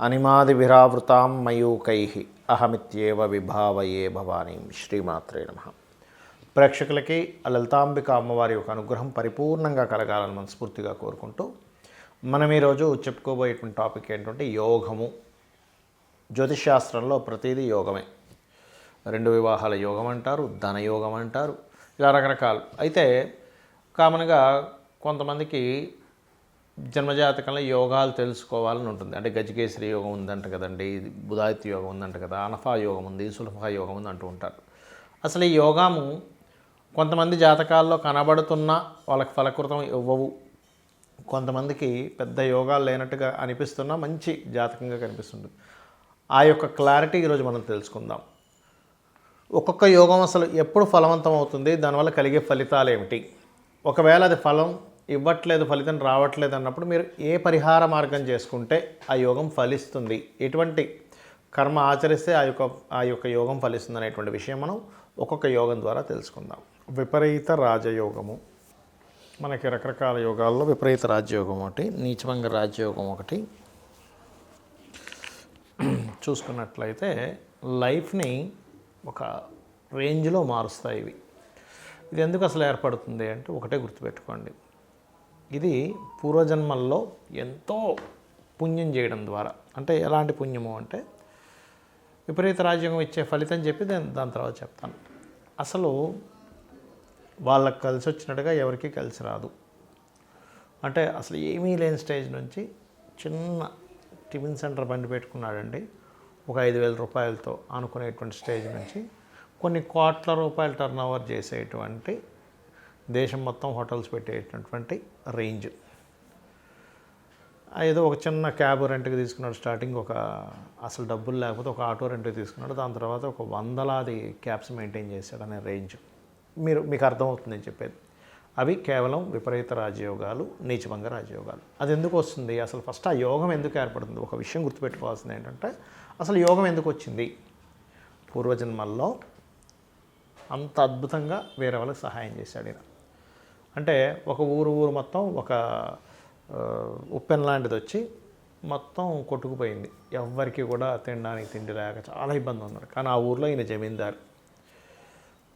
అనిమాదివిరావృతాం మయూకై అహమిత్యేవ విభావయే భవానీ శ్రీమాత్రే నమ. ప్రేక్షకులకి లలితాంబిక అమ్మవారి యొక్క అనుగ్రహం పరిపూర్ణంగా కలగాలని మనస్ఫూర్తిగా కోరుకుంటూ మనం ఈరోజు చెప్పుకోబోయేటువంటి టాపిక్ ఏంటంటే యోగము. జ్యోతిష్శాస్త్రంలో ప్రతిదీ యోగమే. రెండు వివాహాల యోగం అంటారు ధనయోగం అంటారు ఇలా రకరకాలు. అయితే కామన్గా కొంతమందికి జన్మజాతకంలో యోగాలు తెలుసుకోవాలని ఉంటుంది. అంటే గజకేశ్వరి యోగం ఉందంట కదండి బుధాదిత్య యోగం ఉందంట కదా అనఫా యోగం ఉంది సులభా యోగం ఉంది అంటూ ఉంటారు. అసలు ఈ యోగాము కొంతమంది జాతకాల్లో కనబడుతున్నా వాళ్ళకి ఫలకృతం ఇవ్వవు. కొంతమందికి పెద్ద యోగాలు లేనట్టుగా అనిపిస్తున్నా మంచి జాతకంగా కనిపిస్తుంది ఆ యొక్క క్లారిటీ ఈరోజు మనం తెలుసుకుందాం. ఒక్కొక్క యోగం అసలు ఎప్పుడు ఫలవంతం అవుతుంది? దానివల్ల కలిగే ఫలితాలు ఏమిటి? ఒకవేళ అది ఫలం ఇవ్వట్లేదు ఫలితం రావట్లేదు అన్నప్పుడు మీరు ఏ పరిహార మార్గం చేసుకుంటే ఆ యోగం ఫలిస్తుంది? ఎటువంటి కర్మ ఆచరిస్తే ఆ యొక్క ఆ యొక్క యోగం ఫలిస్తుంది అనేటువంటి విషయం మనం ఒక్కొక్క యోగం ద్వారా తెలుసుకుందాం. విపరీత రాజయోగము. మనకి రకరకాల యోగాల్లో విపరీత రాజయోగం ఒకటి నీచభంగ రాజయోగం ఒకటి. చూసుకున్నట్లయితే లైఫ్ని ఒక రేంజ్లో మారుస్తాయి ఇవి. ఇది ఎందుకు అసలు ఏర్పడుతుంది అంటే ఒకటే గుర్తుపెట్టుకోండి. ఇది పూర్వజన్మల్లో ఎంతో పుణ్యం చేయడం ద్వారా. అంటే ఎలాంటి పుణ్యము అంటే విపరీత రాజ్యాంగం ఇచ్చే ఫలితం చెప్పి దాని దాని తర్వాత చెప్తాను. అసలు వాళ్ళకి కలిసి వచ్చినట్టుగా ఎవరికీ కలిసి రాదు. అంటే అసలు ఏమీ లేని స్టేజ్ నుంచి చిన్న టిఫిన్ సెంటర్ బండి పెట్టుకున్నాడండి. ఒక ఐదు వేల రూపాయలతో అనుకునేటువంటి స్టేజ్ నుంచి కొన్ని కోట్ల రూపాయలు టర్న్ ఓవర్ చేసేటువంటి దేశం మొత్తం హోటల్స్ పెట్టేటటువంటి రేంజ్. ఏదో ఒక చిన్న క్యాబ్ రెంట్కి తీసుకున్నాడు స్టార్టింగ్ ఒక అసలు డబ్బులు లేకపోతే ఒక ఆటో రెంట్కి తీసుకున్నాడు దాని తర్వాత ఒక వందలాది క్యాబ్స్ మెయింటైన్ చేశాడు అనే రేంజ్. మీరు మీకు అర్థమవుతుంది నేను చెప్పేది. అవి కేవలం విపరీత రాజయోగాలు నీచభంగ రాజయోగాలు. అది ఎందుకు వస్తుంది? అసలు ఫస్ట్ ఆ యోగం ఎందుకు ఏర్పడుతుంది? ఒక విషయం గుర్తుపెట్టుకోవాల్సింది ఏంటంటే అసలు యోగం ఎందుకు వచ్చింది? పూర్వజన్మల్లో అంత అద్భుతంగా వేరే వాళ్ళకి సహాయం చేశాడు ఈయన. అంటే ఒక ఊరు ఊరు మొత్తం ఒక ఉప్పెన్ లాంటిది వచ్చి మొత్తం కొట్టుకుపోయింది. ఎవ్వరికి కూడా తినడానికి తిండి లేక చాలా ఇబ్బంది ఉన్నారు. కానీ ఆ ఊర్లో ఈయన జమీందారు.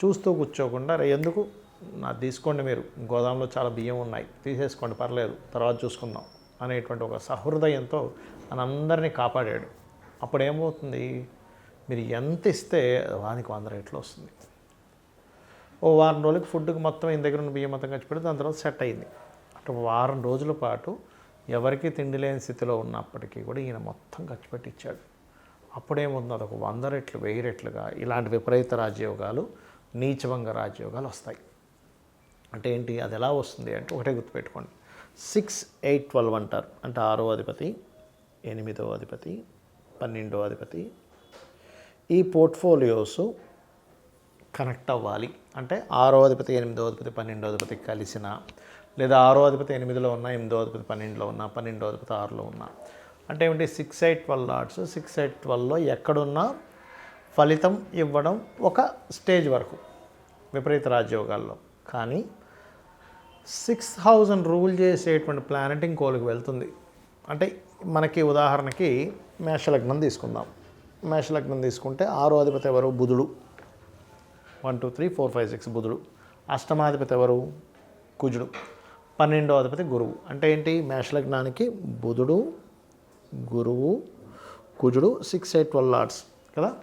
చూస్తూ కూర్చోకుండా "రే, ఎందుకు? నాకు తీసుకోండి మీరు. గోదాంలో చాలా బియ్యం ఉన్నాయి. తీసేసుకోండి పర్లేదు. తర్వాత చూసుకుందాం. అనేటువంటి ఒక సహృదయంతో మనందరినీ కాపాడాడు. అప్పుడు ఏమవుతుంది మీరు ఎంత ఇస్తే వానికి వంద రేట్లు వస్తుంది. ఓ వారం రోజులకి ఫుడ్కి మొత్తం ఈయన దగ్గర ఉన్న బియ్యం మొత్తం ఖర్చు పెడితే దాని తర్వాత సెట్ అయింది. అటు వారం రోజుల పాటు ఎవరికి తిండి లేని స్థితిలో ఉన్నప్పటికీ కూడా ఈయన మొత్తం ఖర్చు పెట్టించాడు ఇచ్చాడు అప్పుడేముంది? అదొక వంద రెట్లు వెయ్యి రెట్లుగా ఇలాంటి విపరీత రాజ్యయోగాలు నీచభంగ రాజయోగాలు వస్తాయి. అంటే ఏంటి? అది ఎలా వస్తుంది అంటే ఒకటే గుర్తుపెట్టుకోండి. సిక్స్ ఎయిట్ ట్వెల్వ్ అంటారు. అంటే ఆరో అధిపతి ఎనిమిదో అధిపతి పన్నెండో అధిపతి. ఈ పోర్ట్ఫోలియోస్ కనెక్ట్ అవ్వాలి. అంటే ఆరో అధిపతి ఎనిమిదో అధిపతి పన్నెండో అధిపతి కలిసిన లేదా ఆరో అధిపతి ఎనిమిదిలో ఉన్న ఎనిమిదో అధిపతి పన్నెండులో ఉన్న పన్నెండో అధిపతి ఆరులో ఉన్న. అంటే ఏమిటి? Six eight twelve lords six eight ట్వెల్వ్లో ఎక్కడున్నా ఫలితం ఇవ్వడం ఒక స్టేజ్ వరకు విపరీత రాజ్యోగాల్లో. కానీ సిక్స్ థౌజండ్ రూల్ చేసేటువంటి ప్లానెట్ ఇంకోలికి వెళ్తుంది. అంటే మనకి ఉదాహరణకి మేషలగ్నం తీసుకుందాం. మేషలగ్నం తీసుకుంటే ఆరో అధిపతి ఎవరు? బుధుడు. One two three four five six బుధుడు. అష్టమాధిపతి ఎవరు? కుజుడు. పన్నెండో అధిపతి గురువు. అంటే ఏంటి? మేషలగ్నానికి బుధుడు గురువు కుజుడు సిక్స్ ఎయిట్ ట్వెల్వ్ లార్డ్స్ కదా?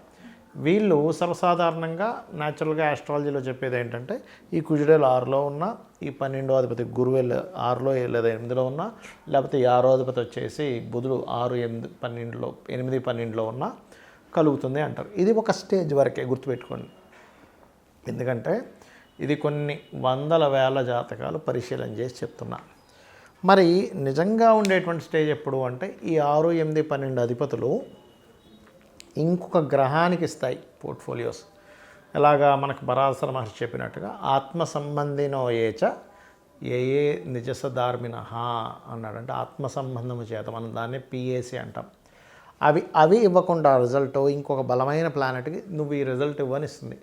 వీళ్ళు సర్వసాధారణంగా న్యాచురల్గా ఆస్ట్రాలజీలో చెప్పేది ఏంటంటే ఈ కుజుడేలు ఆరులో ఉన్న ఈ పన్నెండో అధిపతి గురువు ఆరులో లేదా ఎనిమిదిలో ఉన్న లేకపోతే ఆరో అధిపతి వచ్చేసి బుధుడు ఆరు ఎనిమిది పన్నెండులో ఎనిమిది పన్నెండులో ఉన్న కలుగుతుంది అంటారు. ఇది ఒక స్టేజ్ వరకే గుర్తుపెట్టుకోండి. ఎందుకంటే ఇది కొన్ని వందల వేల జాతకాలు పరిశీలన చేసి చెప్తున్నా. మరి నిజంగా ఉండేటువంటి స్టేజ్ ఎప్పుడు అంటే ఈ ఆరు ఎనిమిది పన్నెండు అధిపతులు ఇంకొక గ్రహానికి ఇస్తాయి పోర్ట్ఫోలియోస్. ఎలాగా మనకు బరాసర మహర్షి చెప్పినట్టుగా ఆత్మ సంబంధినో ఏచ ఏ ఏ నిజస ధార్మిన అన్నాడు అంటే ఆత్మ సంబంధము చేత మనం దాన్ని పిఏసి అంటాం. అవి అవి ఇవ్వకుండా రిజల్ట్ ఇంకొక బలమైన ప్లానెట్కి నువ్వు ఈ రిజల్ట్ ఇవ్వనిస్తుంది.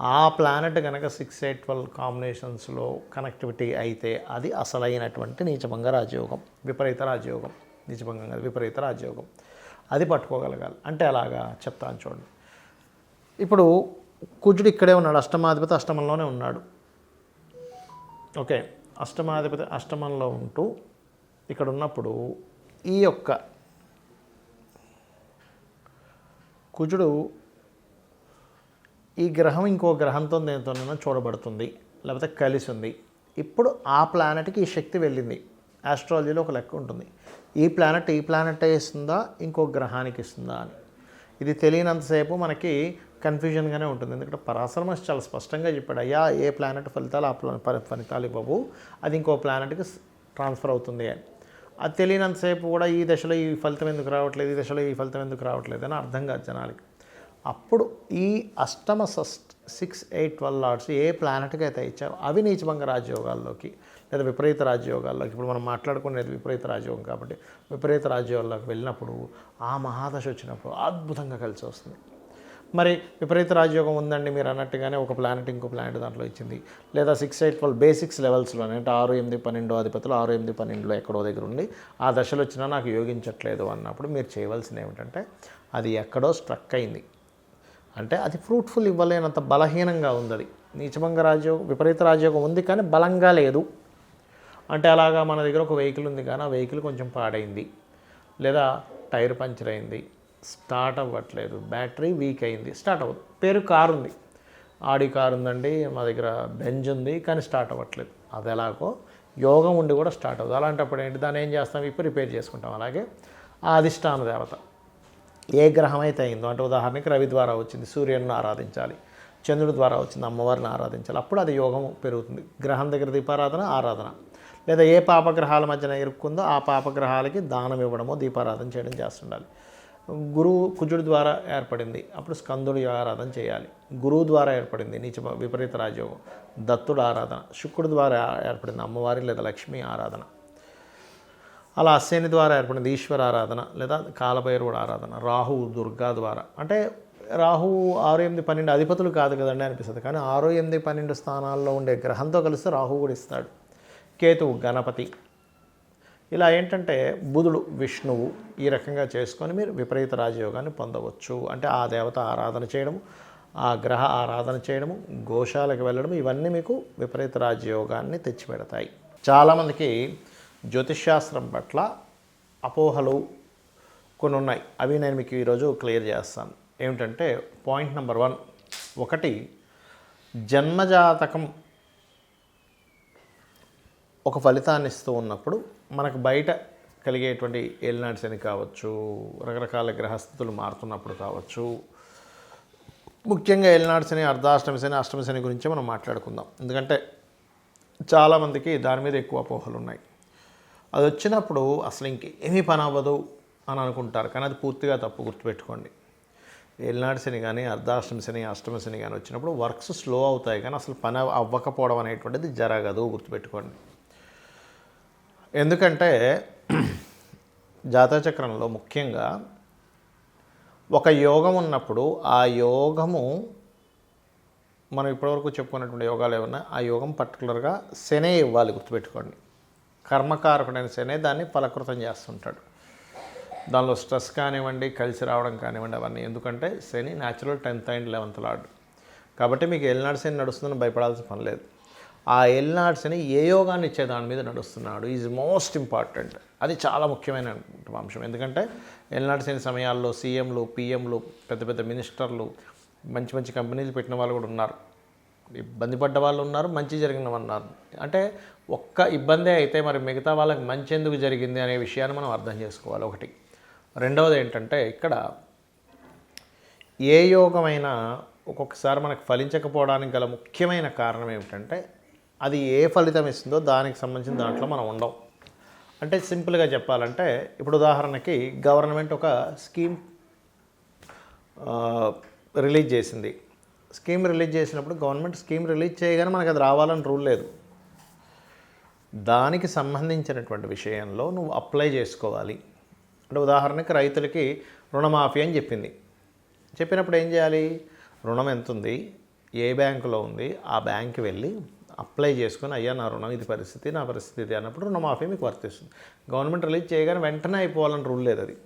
ఆ ప్లానెట్ కనుక సిక్స్ ఎయిట్ ట్వెల్వ్ కాంబినేషన్స్లో కనెక్టివిటీ అయితే అది అసలైనటువంటి నీచభంగ రాజయోగం విపరీత రాజయోగం. నిజభంగం కాదు విపరీత రాజయోగం. అది పట్టుకోగలగాలి. అంటే అలాగా చెప్తాను చూడండి. ఇప్పుడు కుజుడు ఇక్కడే ఉన్నాడు అష్టమాధిపతి అష్టమంలోనే ఉన్నాడు. ఓకే అష్టమాధిపతి అష్టమంలో ఉంటూ ఇక్కడ ఉన్నప్పుడు ఈ యొక్క కుజుడు ఈ గ్రహం ఇంకో గ్రహంతో దేనితోనైనా చూడబడుతుంది లేకపోతే కలిసి ఉంది ఇప్పుడు ఆ ప్లానెట్కి ఈ శక్తి వెళ్ళింది. ఆస్ట్రాలజీలో ఒక లెక్క ఉంటుంది. ఈ ప్లానెట్ ఈ ప్లానెట్ ఇస్తుందా ఇంకో గ్రహానికి ఇస్తుందా అని. ఇది తెలియనంతసేపు మనకి కన్ఫ్యూజన్గానే ఉంటుంది. ఎందుకంటే పరాశ్రమస్ చాలా స్పష్టంగా చెప్పాడు అయ్యా ఏ ప్లానెట్ ఫలితాలు ఆ ప్లా- ఫలితాలు ఇవ్వవు. అది ఇంకో ప్లానెట్కి ట్రాన్స్ఫర్ అవుతుంది అని. అది తెలియనంతసేపు కూడా ఈ దశలో ఈ ఫలితం ఎందుకు రావట్లేదు ఈ దశలో ఈ ఫలితం ఎందుకు రావట్లేదు అని అర్థం కాదు జనాలకి. అప్పుడు ఈ అష్టమ షష్ట సిక్స్ ఎయిట్ ట్వెల్వ్ లార్డ్స్ ఏ ప్లానెట్కి అయితే ఇచ్చారో అవి నీచభంగ రాజయోగాల్లోకి లేదా విపరీత రాజయోగాల్లోకి. ఇప్పుడు మనం మాట్లాడుకునేది విపరీత రాజయోగం కాబట్టి విపరీత రాజయోగాల్లోకి వెళ్ళినప్పుడు ఆ మహాదశ వచ్చినప్పుడు అద్భుతంగా కలిసి వస్తుంది. మరి విపరీత రాజయోగం ఉందండి మీరు అన్నట్టుగానే ఒక ప్లానెట్ ఇంకో ప్లానెట్ దాంట్లో ఇచ్చింది. లేదా సిక్స్ ఎయిట్ ట్వెల్వ్ బేసిక్స్ లెవెల్స్లోనే అంటే ఆరు ఎనిమిది పన్నెండు అధిపతులు ఆరు ఎనిమిది పన్నెండులో ఎక్కడో దగ్గర ఉండి ఆ దశలు వచ్చినా నాకు యోగించట్లేదు అన్నప్పుడు మీరు చేయవలసింది ఏమిటంటే అది ఎక్కడో స్ట్రక్ అయింది. అంటే అది ఫ్రూట్ఫుల్ ఇవ్వలేనంత బలహీనంగా ఉంది అది. నీచభంగ రాజయోగం విపరీత రాజయోగం ఉంది కానీ బలంగా లేదు. అంటే అలాగా మన దగ్గర ఒక వెహికల్ ఉంది కానీ ఆ వెహికల్ కొంచెం పాడైంది. లేదా టైర్ పంచర్ అయింది స్టార్ట్ అవ్వట్లేదు బ్యాటరీ వీక్ అయింది స్టార్ట్ అవ్వదు. పేరు కారు ఉంది. ఆడి కారు ఉందండి మా దగ్గర బెంజ్ ఉంది కానీ స్టార్ట్ అవ్వట్లేదు. అది ఎలాగో యోగం ఉండి కూడా స్టార్ట్ అవ్వదు. అలాంటప్పుడు ఏంటి? దాన్ని ఏం చేస్తాం? ఇప్పుడు రిపేర్ చేసుకుంటాం. అలాగే ఆ అధిష్టాన దేవత. ఏ గ్రహం అయితే అయిందో అంటే ఉదాహరణకి రవి ద్వారా వచ్చింది సూర్యుడిని ఆరాధించాలి చంద్రుడి ద్వారా వచ్చింది అమ్మవారిని ఆరాధించాలి అప్పుడు అది యోగం పెరుగుతుంది. గ్రహం దగ్గర దీపారాధన ఆరాధన. లేదా ఏ పాపగ్రహాల మధ్యన ఇరుక్కుందో ఆ పాపగ్రహాలకి దానం ఇవ్వడమో దీపారాధన చేయడం చేస్తుండాలి. గురువు కుజుడి ద్వారా ఏర్పడింది అప్పుడు స్కందుడి ఆరాధన చేయాలి. గురువు ద్వారా ఏర్పడింది నీచ విపరీత రాజయోగం దత్తుడు ఆరాధన. శుక్రుడి ద్వారా ఏర్పడింది అమ్మవారి లేదా లక్ష్మీ ఆరాధన. అలా అశ్విని ద్వారా ఏర్పడింది ఈశ్వర ఆరాధన లేదా కాలభైరవుడు ఆరాధన రాహువు దుర్గా ద్వారా. అంటే రాహువు ఆరు ఎనిమిది పన్నెండు అధిపతులు కాదు కదండి అనిపిస్తుంది. కానీ ఆరు ఎనిమిది పన్నెండు స్థానాల్లో ఉండే గ్రహంతో కలిస్తే రాహువు కూడా ఇస్తాడు. కేతువు గణపతి. ఇలా ఏంటంటే బుధుడు విష్ణువు ఈ రకంగా చేసుకొని మీరు విపరీత రాజయోగాన్ని పొందవచ్చు. అంటే ఆ దేవత ఆరాధన చేయడం ఆ గ్రహ ఆరాధన చేయడము గోశాలకు వెళ్ళడం ఇవన్నీ మీకు విపరీత రాజయోగాన్ని తెచ్చిపెడతాయి. చాలామందికి జ్యోతిష్శాస్త్రం పట్ల అపోహలు కొన్ని ఉన్నాయి అవి నేను మీకు ఈరోజు క్లియర్ చేస్తాను. ఏమిటంటే పాయింట్ నెంబర్ వన్. ఒకటి జన్మజాతకం ఒక ఫలితాన్ని ఇస్తూ ఉన్నప్పుడు మనకు బయట కలిగేటువంటి ఏలినాటి శని కావచ్చు రకరకాల గ్రహస్థితులు మారుతున్నప్పుడు కావచ్చు ముఖ్యంగా ఏలినాటి శని అర్ధాష్టమి శని అష్టమి శని గురించి మనం మాట్లాడుకుందాం. ఎందుకంటే చాలామందికి దాని మీద ఎక్కువ అపోహలు ఉన్నాయి అది వచ్చినప్పుడు అసలు ఇంకేమీ పని అవ్వదు అని అనుకుంటారు. కానీ అది పూర్తిగా తప్పు గుర్తుపెట్టుకోండి. ఏలినాటి శని కానీ అర్ధాష్టమి శని అష్టమి శని కానీ వచ్చినప్పుడు వర్క్స్ స్లో అవుతాయి. కానీ అసలు పని అవ్వకపోవడం అనేటువంటిది జరగదు గుర్తుపెట్టుకోండి. ఎందుకంటే జాతచక్రంలో ముఖ్యంగా ఒక యోగం ఉన్నప్పుడు ఆ యోగము మనం ఇప్పటివరకు చెప్పుకున్నటువంటి యోగాలు ఏమన్నా ఆ యోగం పర్టికులర్గా శనే ఇవ్వాలి గుర్తుపెట్టుకోండి. కర్మకారకుడైన శని దాన్ని ఫలకృతం చేస్తుంటాడు. దానిలో స్ట్రెస్ కానివ్వండి కలిసి రావడం కానివ్వండి అవన్నీ. ఎందుకంటే Shani natural tenth and eleventh lord కాబట్టి మీకు ఎల్నాడు శని నడుస్తుందని భయపడాల్సిన పని లేదు. ఆ ఎల్నాడు శని ఏ యోగాన్ని ఇచ్చే దాని మీద నడుస్తున్నాడు. ఈజ్ మోస్ట్ ఇంపార్టెంట్ అది చాలా ముఖ్యమైన అంశం. ఎందుకంటే ఎల్నాడు శని సమయాల్లో సీఎంలు పిఎంలు పెద్ద పెద్ద మినిస్టర్లు మంచి మంచి కంపెనీలు పెట్టిన వాళ్ళు కూడా ఉన్నారు. ఇబ్బంది పడ్డ వాళ్ళు ఉన్నారు మంచి జరిగిన వాళ్ళు ఉన్నారు అంటే ఒక్క ఇబ్బందే అయితే మరి మిగతా వాళ్ళకి మంచి ఎందుకు జరిగింది అనే విషయాన్ని మనం అర్థం చేసుకోవాలి ఒకటి. రెండవది ఏంటంటే ఇక్కడ ఏ యోగమైనా ఒక్కొక్కసారి మనకు ఫలించకపోవడానికి గల ముఖ్యమైన కారణం ఏమిటంటే అది ఏ ఫలితం ఇస్తుందో దానికి సంబంధించిన దాంట్లో మనం ఉండం. అంటే సింపుల్గా చెప్పాలంటే ఇప్పుడు ఉదాహరణకి గవర్నమెంట్ ఒక స్కీమ్ రిలీజ్ చేసింది. స్కీమ్ రిలీజ్ చేసినప్పుడు గవర్నమెంట్ స్కీమ్ రిలీజ్ చేయగానే మనకు అది రావాలని రూల్ లేదు. దానికి సంబంధించినటువంటి విషయంలో నువ్వు అప్లై చేసుకోవాలి. అంటే ఉదాహరణకి రైతులకి రుణమాఫీ అని చెప్పింది. చెప్పినప్పుడు ఏం చేయాలి? రుణం ఎంత ఉంది ఏ బ్యాంకులో ఉంది? ఆ బ్యాంక్కి వెళ్ళి అప్లై చేసుకుని అయ్యా నా రుణం ఇది పరిస్థితి నా పరిస్థితి ఇది అన్నప్పుడు రుణమాఫీ మీకు వర్తిస్తుంది. గవర్నమెంట్ రిలీజ్ చేయగానే వెంటనే అయిపోవాలని రూల్ లేదు అది.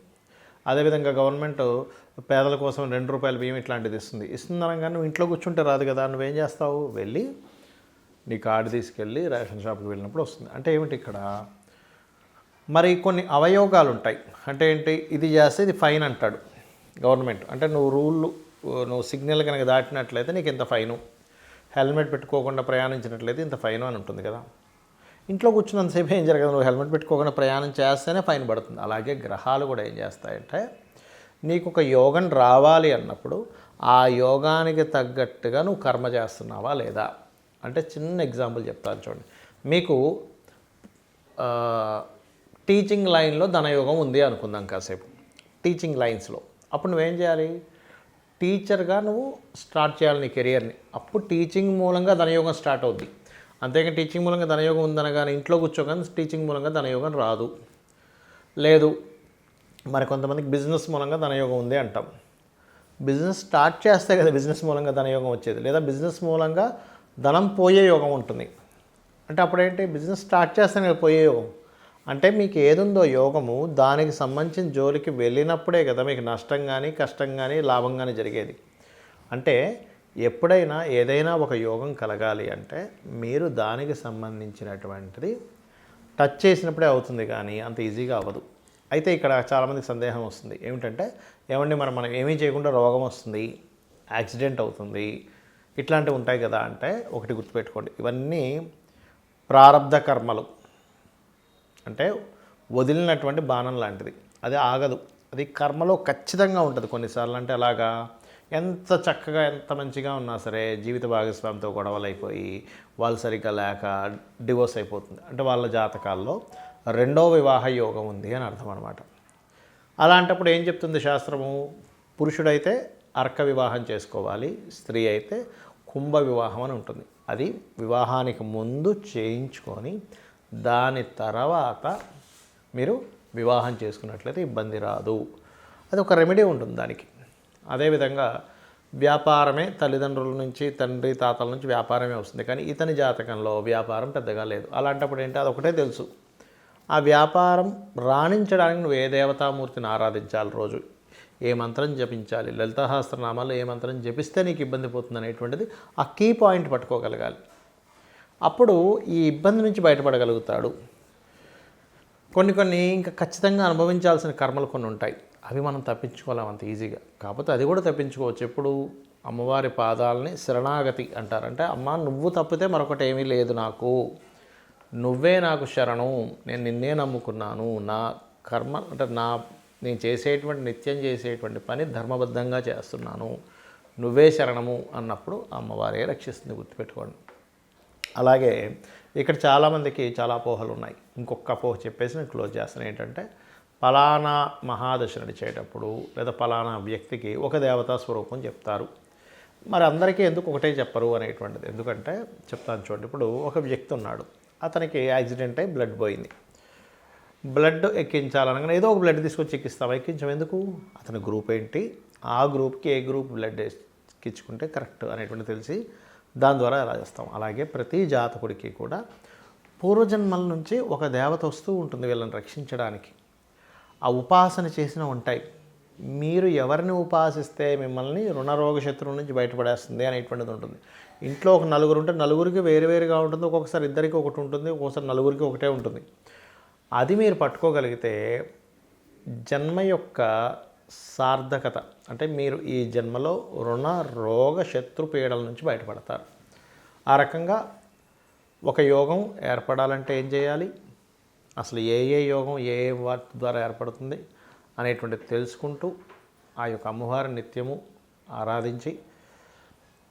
అదేవిధంగా గవర్నమెంట్ పేదల కోసం రెండు రూపాయల బియ్యం ఇట్లాంటిది ఇస్తుంది. ఇస్తుంది నువ్వు ఇంట్లో కూర్చుంటే రాదు కదా నువ్వేం చేస్తావు? వెళ్ళి నీ కార్డు తీసుకెళ్ళి రేషన్ షాప్కి వెళ్ళినప్పుడు వస్తుంది. అంటే ఏమిటి ఇక్కడ? మరి కొన్ని అవయోగాలు ఉంటాయి. అంటే ఏంటి? ఇది చేస్తే ఇది ఫైన్ అంటాడు గవర్నమెంట్. అంటే నువ్వు రూళ్ళు నువ్వు సిగ్నల్ కనుక దాటినట్లయితే నీకు ఇంత ఫైను. హెల్మెట్ పెట్టుకోకుండా ప్రయాణించినట్లయితే ఇంత ఫైన్ అని ఉంటుంది కదా. ఇంట్లో కూర్చున్నంతసేపు ఏం జరగదు. నువ్వు హెల్మెట్ పెట్టుకోకుండా ప్రయాణం చేస్తేనే ఫైన్ పడుతుంది. అలాగే గ్రహాలు కూడా ఏం చేస్తాయంటే నీకు ఒక యోగం రావాలి అన్నప్పుడు ఆ యోగానికి తగ్గట్టుగా నువ్వు కర్మ చేస్తున్నావా లేదా? అంటే చిన్న ఎగ్జాంపుల్ చెప్తాను చూడండి. మీకు టీచింగ్ లైన్లో ధనయోగం ఉంది అనుకుందాం కాసేపు. టీచింగ్ లైన్స్లో. అప్పుడు నువ్వేం చేయాలి? టీచర్గా నువ్వు స్టార్ట్ చేయాలి నీ కెరియర్ని. అప్పుడు టీచింగ్ మూలంగా ధనయోగం స్టార్ట్ అవుద్ది. అంతేకాని టీచింగ్ మూలంగా ధనయోగం ఉందనగానే ఇంట్లో కూర్చోగానే టీచింగ్ మూలంగా ధనయోగం రాదు. లేదు మరి కొంతమందికి బిజినెస్ మూలంగా ధనయోగం ఉంది అంటాం. బిజినెస్ స్టార్ట్ చేస్తే కదా బిజినెస్ మూలంగా ధనయోగం వచ్చేది. లేదా బిజినెస్ మూలంగా ధనం పోయే యోగం ఉంటుంది. అంటే అప్పుడేంటి? బిజినెస్ స్టార్ట్ చేస్తేనే కదా పోయే యోగం. అంటే మీకు ఏదుందో యోగము దానికి సంబంధించిన జోలికి వెళ్ళినప్పుడే కదా మీకు నష్టం కానీ కష్టం కానీ లాభం కానీ జరిగేది. అంటే ఎప్పుడైనా ఏదైనా ఒక యోగం కలగాలి అంటే మీరు దానికి సంబంధించినటువంటిది టచ్ చేసినప్పుడే అవుతుంది కానీ అంత ఈజీగా అవ్వదు. అయితే ఇక్కడ చాలామందికి సందేహం వస్తుంది. ఏమిటంటే ఏమండి మనం మనం ఏమీ చేయకుండా రోగం వస్తుంది యాక్సిడెంట్ అవుతుంది ఇట్లాంటివి ఉంటాయి కదా అంటే ఒకటి గుర్తుపెట్టుకోండి. ఇవన్నీ ప్రారంధ కర్మలు. అంటే వదిలినటువంటి బాణం లాంటిది. అది ఆగదు. అది కర్మలో ఖచ్చితంగా ఉంటుంది కొన్నిసార్లు. అంటే అలాగా ఎంత చక్కగా ఎంత మంచిగా ఉన్నా సరే జీవిత భాగస్వామితో గొడవలు అయిపోయి వాళ్ళు సరిగ్గా లేక డివోర్స్ అయిపోతుంది. అంటే వాళ్ళ జాతకాల్లో రెండో వివాహ యోగం ఉంది అని అర్థం అనమాట అలాంటప్పుడు ఏం చెప్తుంది శాస్త్రము? పురుషుడైతే అర్క వివాహం చేసుకోవాలి స్త్రీ అయితే కుంభ వివాహం అని ఉంటుంది. అది వివాహానికి ముందు చేయించుకొని దాని తర్వాత మీరు వివాహం చేసుకున్నట్లయితే ఇబ్బంది రాదు. అది ఒక రెమెడీ ఉంటుంది దానికి. అదేవిధంగా వ్యాపారమే తల్లిదండ్రుల నుంచి తండ్రి తాతల నుంచి వ్యాపారమే వస్తుంది. కానీ ఇతని జాతకంలో వ్యాపారం పెద్దగా లేదు. అలాంటప్పుడు ఏంటి? అది ఒకటే తెలుసు. ఆ వ్యాపారం రాణించడానికి నువ్వు ఏ దేవతామూర్తిని ఆరాధించాలి రోజు? ఏ మంత్రం జపించాలి? లలితాహాస్త్రనామాలు ఏ మంత్రం జపిస్తే నీకు ఇబ్బంది పోతుంది అనేటువంటిది ఆ కీ పాయింట్ పట్టుకోగలగాలి. అప్పుడు ఈ ఇబ్బంది నుంచి బయటపడగలుగుతాడు. కొన్ని కొన్ని ఇంకా ఖచ్చితంగా అనుభవించాల్సిన కర్మలు కొన్ని ఉంటాయి. అవి మనం తప్పించుకోలేం అంత ఈజీగా. కాకపోతే అది కూడా తప్పించుకోవచ్చు. ఎప్పుడు అమ్మవారి పాదాలని శరణాగతి అంటారు అంటే అమ్మ నువ్వు తప్పితే మరొకటి ఏమీ లేదు నాకు. నువ్వే నాకు శరణం. నేను నిన్నే నమ్ముకున్నాను. నా కర్మ అంటే నా నేను చేసేటువంటి నిత్యం చేసేటువంటి పని ధర్మబద్ధంగా చేస్తున్నాను. నువ్వే శరణము అన్నప్పుడు అమ్మవారే రక్షిస్తుంది గుర్తుపెట్టుకోండి. అలాగే ఇక్కడ చాలామందికి చాలా అపోహలు ఉన్నాయి ఇంకొక అపోహ చెప్పేసి నేను క్లోజ్ చేస్తాను. ఏంటంటే పలానా మహాదశ నడిచేటప్పుడు లేదా పలానా వ్యక్తికి ఒక దేవతా స్వరూపం చెప్తారు. మరి అందరికీ ఎందుకు ఒకటే చెప్పరు అనేటువంటిది? ఎందుకంటే చెప్తాను చూడండి. ఇప్పుడు ఒక వ్యక్తి ఉన్నాడు. అతనికి యాక్సిడెంట్ అయి బ్లడ్ పోయింది. బ్లడ్ ఎక్కించాలనగానే ఏదో ఒక బ్లడ్ తీసుకొచ్చి ఎక్కిస్తాం ఎక్కించాం ఎందుకు? అతని గ్రూప్ ఏంటి? ఆ గ్రూప్కి ఏ గ్రూప్ బ్లడ్ ఎక్కించుకుంటే కరెక్ట్ అనేటువంటి తెలిసి దాని ద్వారా ఎలా చేస్తాం? అలాగే ప్రతి జాతకుడికి కూడా పూర్వజన్మల నుంచి ఒక దేవత వస్తూ ఉంటుంది వీళ్ళని రక్షించడానికి. ఆ ఉపాసన చేసిన ఉంటాయి. మీరు ఎవరిని ఉపాసిస్తే మిమ్మల్ని రుణరోగ శత్రువు నుంచి బయటపడేస్తుంది అనేటువంటిది ఉంటుంది. ఇంట్లో ఒక నలుగురు ఉంటే నలుగురికి వేరు వేరుగా ఉంటుంది. ఒక్కొక్కసారి ఇద్దరికి ఒకటి ఉంటుంది. ఒక్కొక్కసారి నలుగురికి ఒకటే ఉంటుంది. అది మీరు పట్టుకోగలిగితే జన్మ యొక్క సార్థకత అంటే మీరు ఈ జన్మలో రుణ రోగ శత్రు పీడల నుంచి బయటపడతారు. ఆ రకంగా ఒక యోగం ఏర్పడాలంటే ఏం చేయాలి? అసలు ఏ ఏ యోగం ఏ ఏ వాటి ద్వారా ఏర్పడుతుంది అనేటువంటిది తెలుసుకుంటూ ఆ యొక్క అమ్మవారి నిత్యము ఆరాధించి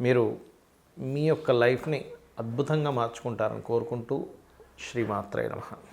మీరు మీ యొక్క లైఫ్ని అద్భుతంగా మార్చుకుంటారని కోరుకుంటూ శ్రీమాత్రే నమ.